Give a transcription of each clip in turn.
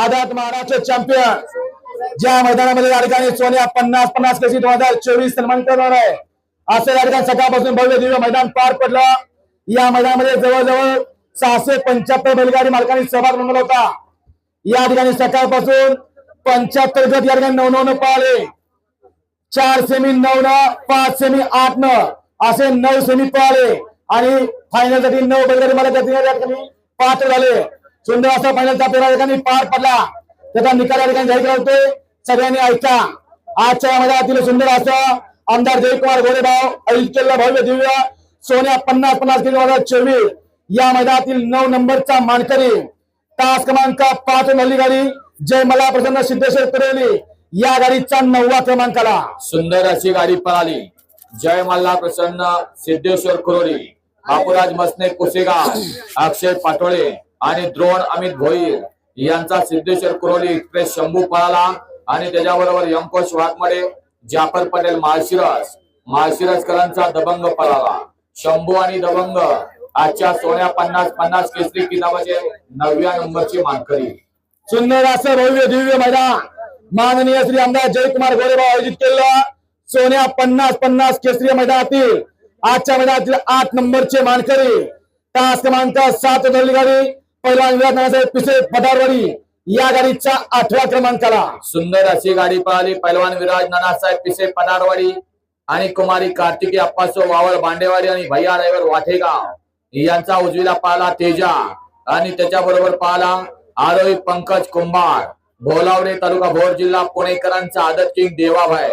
Azad Maharashtra champion ज्या मैदानामध्ये या ठिकाणी सोन्या पन्नास पन्नास केजी दोन हजार चोवीस सन्मान करणार आहे. असं या ठिकाणी सकाळपासून भव्य दिव्य मैदान पार पडलं. या मैदानामध्ये जवळजवळ सहाशे पंच्याहत्तर बैलगाडी मालकांनी सहभाग नोंदवला होता. या ठिकाणी सकाळपासून पंच्याहत्तर गट या ठिकाणी नऊ नऊ पळाले. चार सेमी नऊ न पाच सेमी आठ न असे नऊ सेमी पळाले. आणि फायनलसाठी नऊ बैलगाडी मालक या ठिकाणी पात्र झाले. सुंदर असा फायनलचा पेरा ठिकाणी पार पडला. त्याचा निकाल या ठिकाणी जाहीर करतोय सगळ्यांनी ऐका. आजच्या या मैदानातील सुंदर असं आमदार जयकुमार गोरेभाव ऐक्यला भव्य दिव्य सोन्या पन्नास पन्नास किलो चोवीस या मैदानातील नऊ नंबरचा मानकरी तास क्रमांक पाच मल्ली गाडी जय मला प्रसन्न सिद्धेश्वर कुरेली या गाडीचा नववा क्रमांकाला. सुंदर अशी गाडी पळाली. जय मल्ला प्रसन्न सिद्धेश्वर कुरोली बापूराज मसने कुसेगाव अक्षय पाटोळे. आणि द्रोण अमित भोईर यांचा सिद्धेश्वर कुरोली एक्सप्रेस शंभू पळाला. आणि त्याच्याबरोबर यमकोश वाघमडे जाफर पटेल माळशिरस माळशिरसकरांचा दबंग पळाला. शंभू आणि दबंग आजच्या सोन्या पन्नास पन्नास केसरी किताबाचे नवव्या नंबरची मानकरी. सुंदर असं भव्य दिव्य मैदान माननीय श्री आमदार जयकुमार गोरेबाव आयोजित केलेला सोन्या पन्नास पन्नास केसरी मैदानातील आजच्या मैदानातील आठ नंबरचे मानकरी. तास क्रमांक सात धरली गाडी पहिला विराट नानासाहेब पिसे पदारवाडी. या गाडीचा आठव्या क्रमांकाला. सुंदर अशी गाडी पळाली पैलवान विराज नानासाहेब पिसे पदारवाडी आणि कुमारी कार्तिकी अप्पासो वावर बांडेवाडी आणि भैया रायवर वाठेगाव. यांचा उजवीला पाहला तेजा आणि त्याच्याबरोबर पाहला आरोही पंकज कुंभार. भोलावडे तालुका भोर जिल्हा पुणेकरांचा आदत किंग देवाभाई.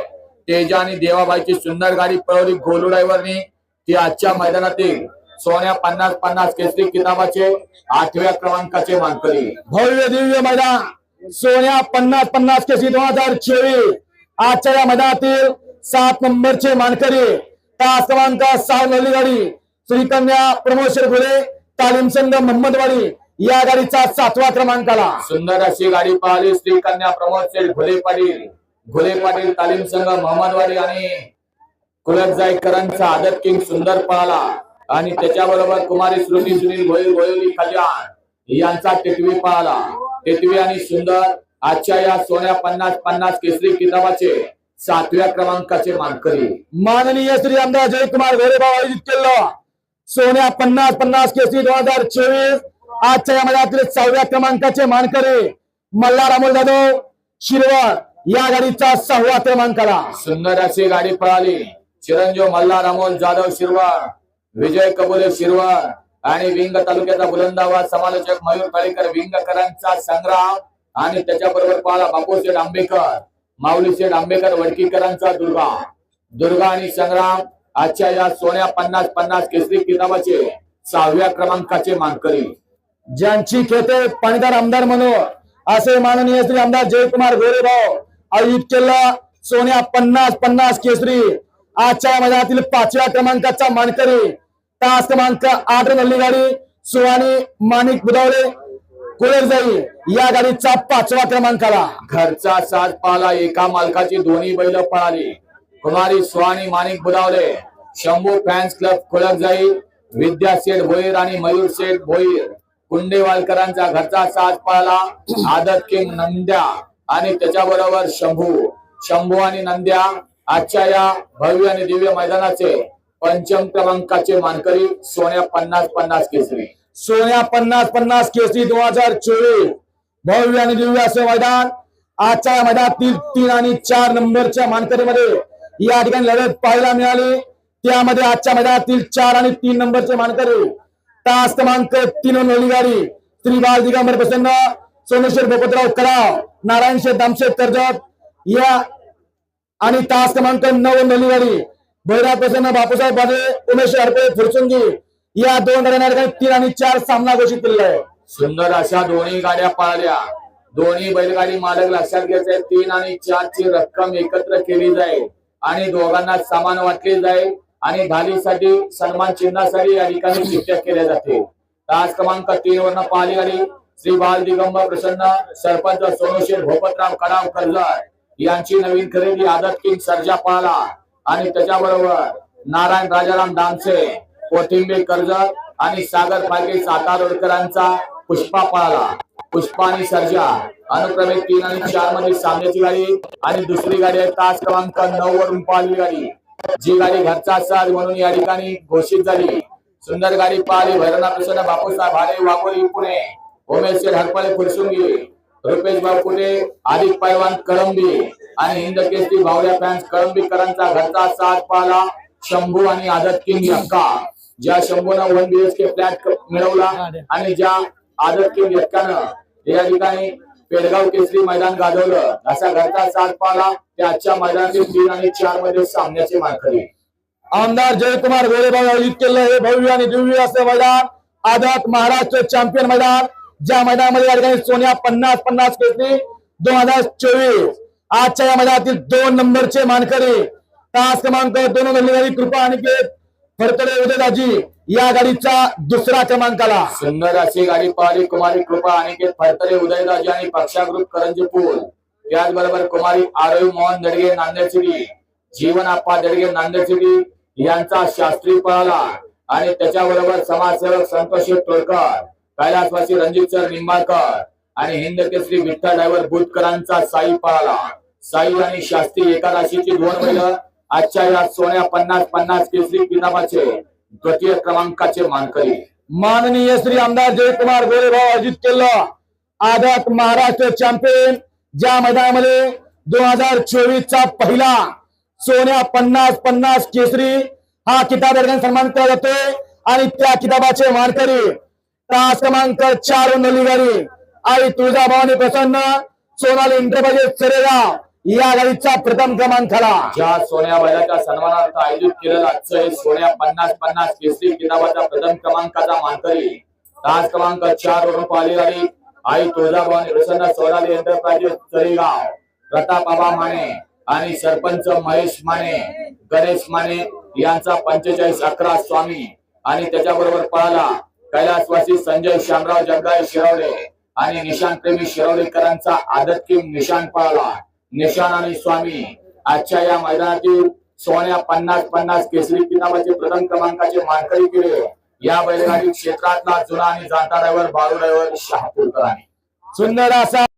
तेजा आणि देवाभाईची सुंदर गाडी पळवली गोलू ड्रायव्हरनी. ती आजच्या मैदानातील सोन्या पन्नास पन्नास केसरी किताबाचे आठव्या क्रमांकाचे मानकरी. भव्य दिव्य मैदान सोन्या पन्नास पन्नास केसरी दोन हजार चोवीस. आजच्या या मैदानातील सात नंबरचे मानकरी तास क्रमांक सहा नवली गाडी श्रीकन्या प्रमोद शेरगुले तालीम संघ मोहम्मदवाडी या गाडीचा सातवा क्रमांकाला. सुंदर अशी गाडी पाहिली श्री कन्या प्रमोद शेठ घुले पाटील. घुले पाटील तालीम संघ मोहम्मदवाडी आणि कुलकजाईकरांचा आदत किंग सुंदर पळाला आणि त्याच्याबरोबर कुमारी श्रुती सुनील भोईर भोईली कल्याण यांचा टिटवी पळाला. टिटवी आणि सुंदर आजच्या या सोन्या पन्नास पन्नास केसरी किताबाचे सातव्या क्रमांकाचे मानकरी. माननीय श्री आमदार जयकुमार गोरेबाव आयोजित केलं सोन्या पन्नास पन्नास केसरी दोन हजार चोवीस आजच्या या मैदानातील सहाव्या क्रमांकाचे मानकरी मल्हार अमोल जाधव शिरवळ या गाडीचा सहावा क्रमांकाला. सुंदर अशी गाडी पळाली. चिरंजीव मल्हार अमोल जाधव शिरवळ. विजय कबुले शिरवार आणि विंग तालुक्याचा बुलंदाबाद समालोचक मयूर कळेकर विंगकरांचा संग्राम आणि त्याच्याबरोबर पाहला बापूशेठ आंबेकर माऊलीशेठ आंबेकर वडकीकरांचा दुर्गा. दुर्गा आणि संग्राम आजच्या या सोन्या पन्नास पन्नास केसरी किताबाचे सहाव्या क्रमांकाचे मानकरी. ज्यांची खेते पाणीदार आमदार म्हणून असे माननीय श्री आमदार जयकुमार गोरेभाऊ आयोजित केलं सोन्या पन्नास पन्नास केसरी आजच्या या मैदानातील पाचव्या क्रमांकाचा मानकरी तास क्रमांक आठ नल्ली गाडी सुवाणी माणिक बुधावले जाई या गाडीचा पाचवा क्रमांकाला घरचा साज पाला एका मालकाची दोन्ही बैल पळाली कुमारी सुहानी माणिक बुधावले शंभू फॅन्स क्लब खुलक जाई विद्या शेठ भोईर आणि मयूर शेठ भोईर कुंडेवालकरांचा घरचा साज पळाला आदत किंग नंद्या आणि त्याच्याबरोबर शंभू शंभू आणि नंद्या आजच्या या भव्य आणि दिव्य मैदानाचे पंचम क्रमांकाचे मानकरी सोन्या पन्नास पन्नास केसरी. सोन्या पन्नास पन्नास केसरी दोन हजार चोवीस. भव्य आणि दिव्य असे मैदान. आजच्या या मैदानातील तीन आणि चार नंबरच्या मानकरीमध्ये या ठिकाणी लढत पाहायला मिळाली. त्यामध्ये आजच्या मैदानातील चार आणि तीन नंबरचे मानकरी तास क्रमांक तीन नोली गाडी श्री बाल दिगंबर प्रसन्न. सोमेश्वर भोपतराव कराव नारायण शेठ दामशेठ कर्जत. या आणि तास क्रमांक नऊ नोली गाडी भैरव प्रसन्न बापूसाहेब पाटील उमेश हरपे फुरसुंगी या दोन गाड्यांना ठिकाणी तीन आणि चार सामना घोषित केलेला आहे सुंदर अशा दोन्ही गाड्या पाळल्या. दोन्ही बैलगाडी मालक लक्षात घ्यायचे तीन आणि चार ची रक्कम एकत्र केली जाईल आणि दोघांना सामान वाटले जाईल आणि धालीसाठी सन्मान चिन्हासाठी या ठिकाणी चिठ्ठ्या केल्या जाते. तास क्रमांक तीन वरनं पाहिली गाडी श्री बाल दिगंबर प्रसन्न सरपंच सोनूशेठ भोपतराव कडाव कर्जत यांची नवीन खरेदी आदत किंग सर्जा पळाला. आणि त्याच्याबरोबर नारायण राजाराम डांसे कोथिंबीर कर्जत आणि सागर फाळके सातारोडकरांचा पुष्पा पळाला. पुष्पा आणि सर्जा अनुक्रमे तीन आणि चारमध्ये सामन्याची गाडी आणि दुसरी गाडी आहे तास क्रमांक नऊ वरून पाहिली गाडी. जी गाडी घरचा साज म्हणून या ठिकाणी घोषित झाली. सुंदर गाडी पाहिली. भैरवनाथ प्रसन्न बापूसाहेब भाडे वाघोली पुणे. उमेश शेठ फुरसुंगी रुपेश बापुटे आदिक पैलवान कळंबी. आणि हिंद केसरी भावड्या फॅन्स कळंबीकरांचा घरचा साथ पाला. शंभू आणि आदत किंग यक्का. ज्या शंभूनं वन बीएचके फ्लॅट मिळवला आणि ज्या आदत किंग यक्कानं या ठिकाणी पेडगाव केसरी मैदान गाजवलं. असा घरचा साथ पाहला ते आजच्या मैदानातील तीन आणि चारमध्ये सामन्याचे मानकरी आमदार जयकुमार गोरेबाब आयोजित केलं हे भव्य आणि दिव्य असं मैदान. आदत महाराष्ट्र चॅम्पियन मैदान. ज्या मैदानामध्ये या ठिकाणी सोन्या पन्नास पन्नास केसरी दोन हजार चोवीस. आजच्या या मैदानातील दोन नंबरचे मानकरी तास क्रमांक दोन नंबरची कृपा आणि फडतडे उदयदाजी या गाडीचा दुसरा क्रमांकाला. सुंदर अशी गाडी पाहिली कुमारी कृपा अनिकेत फडतरे उदयदाजी आणि पक्षा ग्रुप करंजी पूल त्याचबरोबर कुमारी आरोही मोहन दडगे नांदेड सिटी. जीवन आप्पा दडगे नांदेड सिटी यांचा शास्त्री पळाला. आणि त्याच्याबरोबर समाजसेवक संतोष टोळकर कैलासवासी रणजित सर निंबाळकर. आणि हिंद केसरी विठ्ठल ड्रायव्हर भूतकरांचा साई पळाला साई आणि शास्त्री एका राशीची दोन बैल आजच्या या सोन्या पन्नास पन्नास केसरी किताबाचे द्वितीय क्रमांकाचे मानकरी. माननीय श्री आमदार जयकुमार गोरेभाऊ अजित केलं आदत महाराष्ट्र चॅम्पियन ज्या मैदानामध्ये दोन हजार चोवीस चा पहिला सोन्या पन्नास पन्नास केसरी हा किताब सन्मान केला जातो आणि त्या किताबाचे मानकरी तास क्रमांक चार नलिगारी आई तुळजाभवानी प्रसन्न सोनाली इंटरप्राइजेस चरेगाव. या गाडीचा प्रथम क्रमांकाला ज्या सोन्या बैलाच्या सन्मानार्थ आयोजित केलेलं आजचं हे सोन्या पन्नास पन्नास केसरी किताबाचा प्रथम क्रमांकाचा मानकरी. तास क्रमांक चार वरून पाहिली गाडी आई तुळजाभवानी प्रसन्न सोनाली एंटरप्राइजेस चरेगाव. प्रताप बाबा माने आणि सरपंच महेश माने गणेश माने यांचा पंचेचाळीस अकरा स्वामी. आणि त्याच्याबरोबर पळाला कैलासवासी संजय श्यामराव जगदाय शिरवले आणि निशान प्रेमी शिरवलेकरांचा आदत किंग निशान पळाला. निशान आणि स्वामी आजच्या या मैदानातील सोन्या पन्नास पन्नास केसरी किताबाचे प्रथम क्रमांकाचे मानकरी केले. या बैलगाडी क्षेत्रातला जुना आणि जाणता ड्रायव्हर बाळू ड्रायव्हर शहापूरकरांनी. सुंदर असा